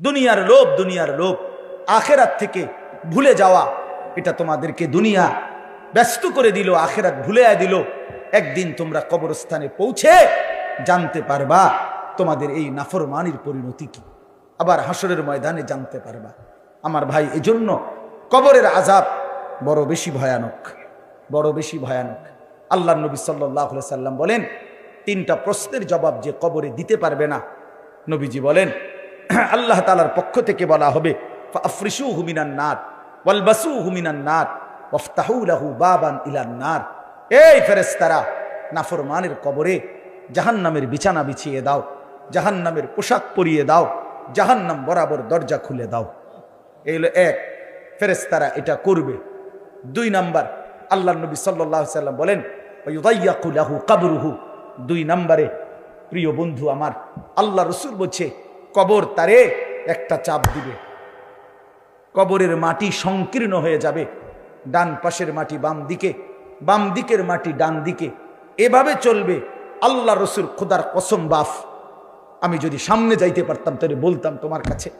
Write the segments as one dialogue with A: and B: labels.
A: দুনিয়ার লোভ দুনিয়ার লোভ। আখেরাত থেকে ভুলে যাওয়া, এটা তোমাদেরকে দুনিয়া ব্যস্ত করে দিল, আখেরাত ভুলে দিল। একদিন তোমরা কবরস্থানে পৌঁছে জানতে পারবা তোমাদের এই নাফরমানির পরিণতি কি। আবার হাসরের ময়দানে জানতে পারবা। আমার ভাই, এজন্য কবরের আজাব বড় বেশি ভয়ানক, বড় বেশি ভয়ানক। আল্লাহ নবী সাল্লাহ সাল্লাম বলেন, তিনটা প্রশ্নের জবাব যে কবরে দিতে পারবে না, নবীজি বলেন আল্লাহ তালার পক্ষ থেকে বলা হবে আফরিসু হুমিনার নার ওয়ালবাসু হুমিনান নার ওফতাহুলাহু বাবান ইলান নার। এই ফেরেস্তারা নাফরমানের কবরে জাহান্নামের বিছানা বিছিয়ে দাও, জাহান্নামের পোশাক পরিয়ে দাও, জাহান্নাম বরাবর দরজা খুলে দাও। এই হলো এক ফেরেস্তারা এটা করবে। দুই নাম্বার আল্লাহ নবী সাল্লাহ সাল্লাম বলেন কাবরুহু। দুই নাম্বারে, প্রিয় বন্ধু আমার, আল্লাহ রসুল বলছে কবর তারে একটা চাপ দিবে। কবরের মাটি সংকীর্ণ হয়ে যাবে। ডান পাশের মাটি বাম দিকে, বাম দিকের মাটি ডান দিকে। এভাবে চলবে। আল্লাহ রসুল খোদার কসম বাফ। আমি যদি সামনে যাইতে পারতাম, তাহলে বলতাম তোমার কাছে।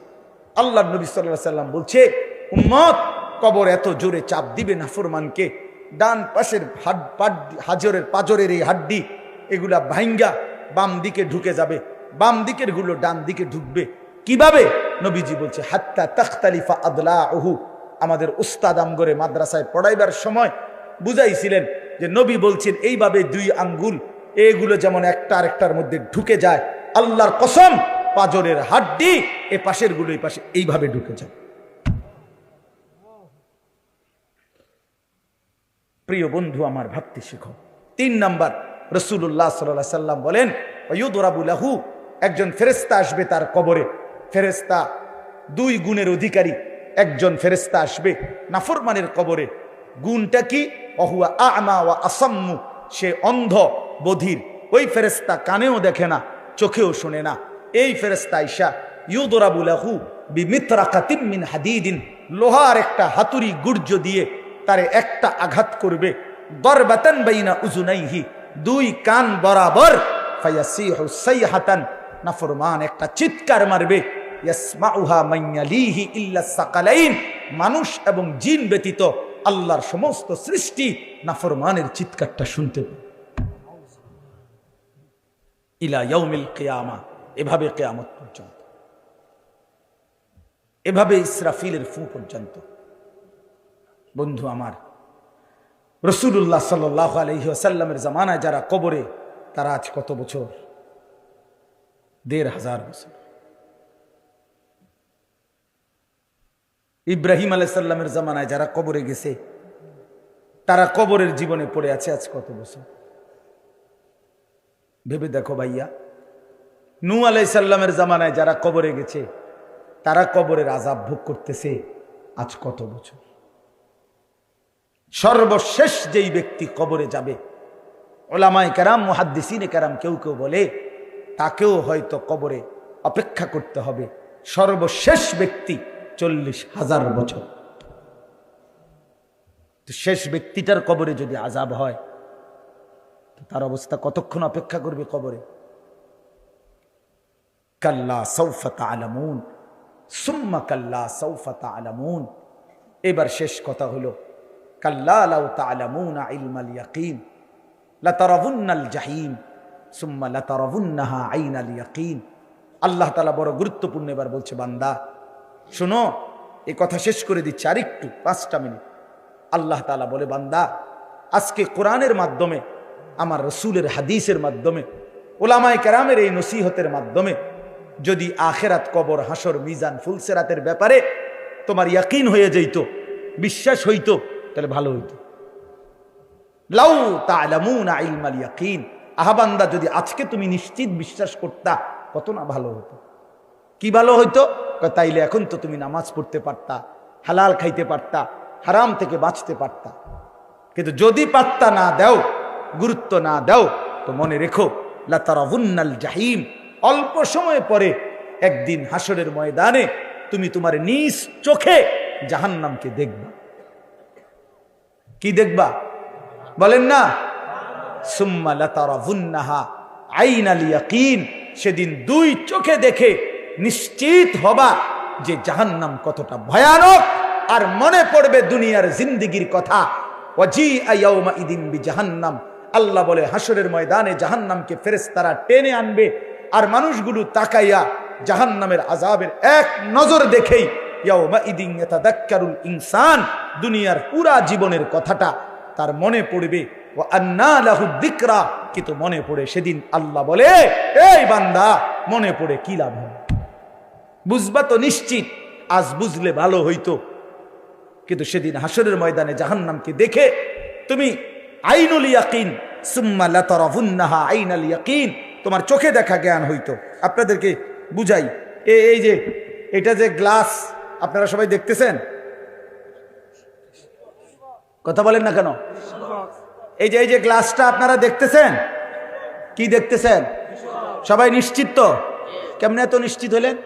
A: আল্লাহ নবী সাল্লাহ সাল্লাম বলছে, উম্মত, কবর এত জোরে চাপ দিবে নাফরমানকে। ডান পাশের হাড হাজরের পাজরের এই হাড্ডি, এগুলা ভাইঙ্গা বাম দিকে ঢুকে যাবে। বাম দিকেরগুলো ডান দিকে ঢুকবে। কীভাবে? নবীজি বলছে, হাত্তা তখতালিফা আদলা ওহু আমাদের উস্তাদ আমগরে মাদ্রাসায় পড়াইবার সময় বুঝাইছিলেন যে নবী বলছেন, এইভাবে দুই আঙ্গুল, এগুলো যেমন একটা আরেকটার মধ্যে ঢুকে যায়, আল্লাহর কসম, পাজরের হাড্ডি এ পাশেরগুলো এই পাশে এইভাবে ঢুকে যায়। প্রিয় বন্ধু, আমার ভাবতে শিখো। তিন নাম্বার রসুল্লাহ সাল্লাহ সাল্লাম বলেন একজন ফেরেস্তা আসবে তার কবরে। ফেরেস্তা দুই গুণের অধিকারী। একজন ফেরেস্তা আসবে নাফরমানের কবরে। গুণটা কি? অহুয়া আমা ওয়া আসাম্মু। সে অন্ধ, বধির। ওই ফেরেস্তা কানেও দেখে না, চোখেও শোনে না। এই ফেরেস্তা ইসা ইউদরাবুলাহু বিমিত্রাকাতিম মিন হাদিদিন। লোহার একটা হাতুড়ি গুর্জ দিয়ে তারে একটা আঘাত করবে। দরবাতান বাইনা উজুনাইহি। দুই কান বরাবর ফায়াসিহু সাইহাতান। নাফরমান একটা চিৎকার মারবে। মানুষ এবং জিন ব্যতীত আল্লাহর সমস্ত সৃষ্টি নাফরমানের চিৎকারটা শুনতে কিয়ামা, এভাবে কেয়ামত পর্যন্ত। এভাবে ইসরাফিলের ফু পর্যন্ত। বন্ধু আমার রসুল্লাহ সাল্লাহ আলহি আসাল্লামের জামানায় যারা কবরে, তারা আজ কত বছর? দেড় হাজার বছর। ইব্রাহিম আলাইসাল্লামের জামানায় যারা কবরে গেছে, তারা কবরের জীবনে পড়ে আছে আজ কত বছর? ভেবে দেখো ভাইয়া, নু আলাইসাল্লামের জামানায় যারা কবরে গেছে, তারা কবরের আজাব ভোগ করতেছে আজ কত বছর? সর্বশেষ যেই ব্যক্তি কবরে যাবে, ওলামায় কারাম, মুহাদ্দিসিনে কেরাম কেউ কেউ বলে তাকেও হয়তো কবরে অপেক্ষা করতে হবে। সর্বশেষ ব্যক্তি চল্লিশ হাজার বছর। শেষ ব্যক্তিটার কবরে যদি আজাব হয় তার অবস্থা কতক্ষণ অপেক্ষা করবে কবরে? কাল্লা সৌফতা আলামুন সুম্মা কাল্লা সৌফতা আলামুন এবার শেষ কথা হলো, কাল্লা লাউ তালামুনা ইলমাল ইয়াকিন লাতারাবুন্নাল জাহিম। আল্লাহ তালা বড় গুরুত্বপূর্ণ এবার বলছে, বান্দা, শোনো এই কথা শেষ করে দিচ্ছে আরেকটু, পাঁচটা মিনিট। আল্লাহ তালা বলে, বান্দা, আজকে কোরআনের মাধ্যমে, আমার রসুলের হাদিসের মাধ্যমে, ওলামায় কেরামের এই নসিহতের মাধ্যমে, যদি আখেরাত কবর হাসর মিজান, ফুলসেরাতের ব্যাপারে তোমার ইয়াকিন হয়ে যেত বিশ্বাস হইতো, তাহলে ভালো হইতো। লাউ তালামুনা ইলমাল ইয়াকিন। আহাবান্দা যদি আজকে তুমি নিশ্চিত বিশ্বাস করতা, কত না ভালো হতো। কি ভালো হইতো? তাইলে এখন তো তুমি নামাজ পড়তে পারতা, হালাল খাইতে পারতা, হারাম থেকে বাঁচতে পারতা। কিন্তু যদি পাত্তা না দাও, গুরুত্ব না দাও, তো মনে রেখো লাতারাহুন্নাল জাহিম, অল্প সময় পরে একদিন হাসরের ময়দানে তুমি তোমার নিজ চোখে জাহান্নামকে দেখবা। কি দেখবা? বলেন না? সেদিন দুই চোখে দেখে নিশ্চিত হবা যে জাহান্নাম কতটা ভয়ানক। আর মনে পড়বে দুনিয়ার জিন্দিগির কথা। জাহান্নাম আল্লাহ বলে হাসরের ময়দানে জাহান্নামকে ফেরেশতারা টেনে আনবে। আর মানুষগুলো তাকাইয়া জাহান্নামের আজাবের এক নজর দেখেই ইয়াউমা ইনসান। দুনিয়ার পুরা জীবনের কথাটা তার মনে পড়বে। কিন্তু মনে পড়ে সেদিন আল্লাহ বলে, এই বান্দা, মনে পড়ে কি লাভ হবে? বুঝবা তো নিশ্চিত, আজ বুঝলে ভালো হইতো। কিন্তু সেদিন হাসরের ময়দানে জাহান্নামকে দেখে তুমি আইনুল ইয়াকিন, সুম্মা আইনাল ইয়াকিন, তোমার চোখে দেখা জ্ঞান হইতো। আপনাদেরকে বুঝাই, এ, এই যে, এটা যে গ্লাস, আপনারা সবাই দেখতেছেন? কথা বলেন না কেন? এই যে এই যে গ্লাসটা আপনারা দেখতেছেন? কি দেখতেছেন? সবাই নিশ্চিত তো? কেমনে এত নিশ্চিত হলেন?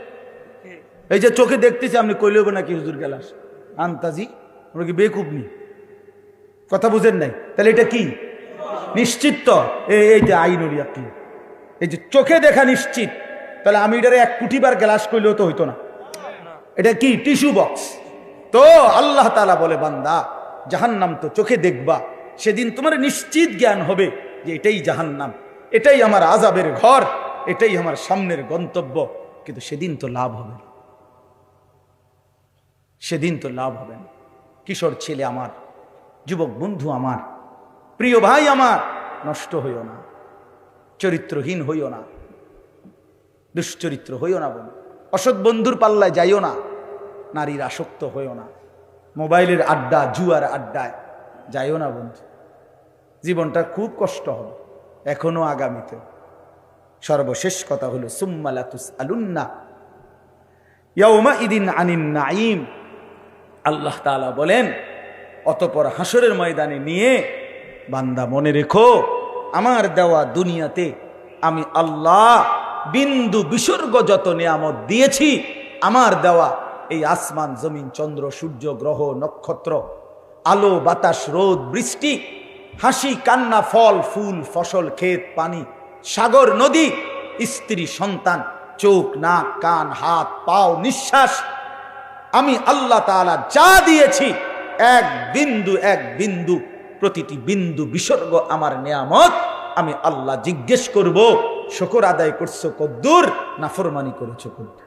A: এই যে চোখে দেখতেছি, আপনি কইলেব নাকি হুজুর গ্লাস আন্তাজি, আমরা কি বেকুব নি কথা বুঝেন নাই? তাহলে এটা কি? নিশ্চিত তো? এই যে আইনুল ইয়াকিন এই যে চোখে দেখা নিশ্চিত, তাহলে আমি এটারে এক কুটিবার গ্লাস কইলেও তো হইতো না। এটা কি? Tissue box. তো আল্লাহ তালা বলে, বান্দা, জাহান্নাম তো চোখে দেখবা। সেদিন তোমার নিশ্চিত জ্ঞান হবে যে এটাই জাহান্নাম, এটাই আমার আজাবের ঘর, এটাই আমার সামনের গন্তব্য কিন্তু সেদিন তো লাভ হবে না। সেদিন তো লাভ হবে না কিশোর ছেলে আমার, যুবক বন্ধু আমার, প্রিয় ভাই আমার, নষ্ট হইও না, চরিত্রহীন হইও না, দুশ্চরিত্র হইও না বন্ধু, অসৎ বন্ধুর পাল্লায় যাইও না, নারীর আসক্ত হইও না, মোবাইলের আড্ডা, জুয়ার আড্ডায় যাইও না বন্ধু। জীবনটা খুব কষ্ট হবে এখনও আগামীতে। সর্বশেষ কথা হলো সুম্মালাতুস আলুন্না ইয়াউমা ইদিন আনিন নাইম আল্লাহ তাআলা বলেন, অতপর হাসরের ময়দানে নিয়ে বান্দা মনে রেখো, আমার দেওয়া দুনিয়াতে আমি আল্লাহ বিন্দু বিসর্গ যত নিয়ামত দিয়েছি, আমার দেওয়া এই আসমান, জমিন, চন্দ্র, সূর্য, গ্রহ, নক্ষত্র আলো, বাতাস, রোদ, বৃষ্টি, হাসি, কান্না, ফল, ফুল, ফসল, ক্ষেত, পানি, সাগর, নদী, স্ত্রী, সন্তান, চোখ, নাক, কান, হাত, পাও, নিঃশ্বাস। আমি আল্লাহ তালা যা দিয়েছি, এক বিন্দু এক বিন্দু, প্রতিটি বিন্দু বিসর্গ আমার নিয়ামত। আমি আল্লাহ জিজ্ঞেস করব, শকর আদায় করছ কদ্দুর না ফরমানি করেছ কদ্দুর?